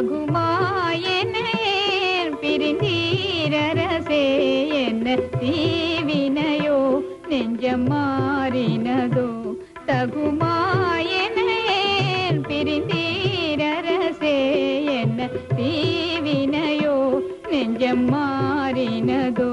അഴകുമായനെ പിരിന്തീരരസേ എന്ന തീവിനയോ നെഞ്ചം മാറിനതോ തകുമായനെ പിരിന്തീരരസേ എന്ന തീവിനയോ നെഞ്ചം മാറിനതോ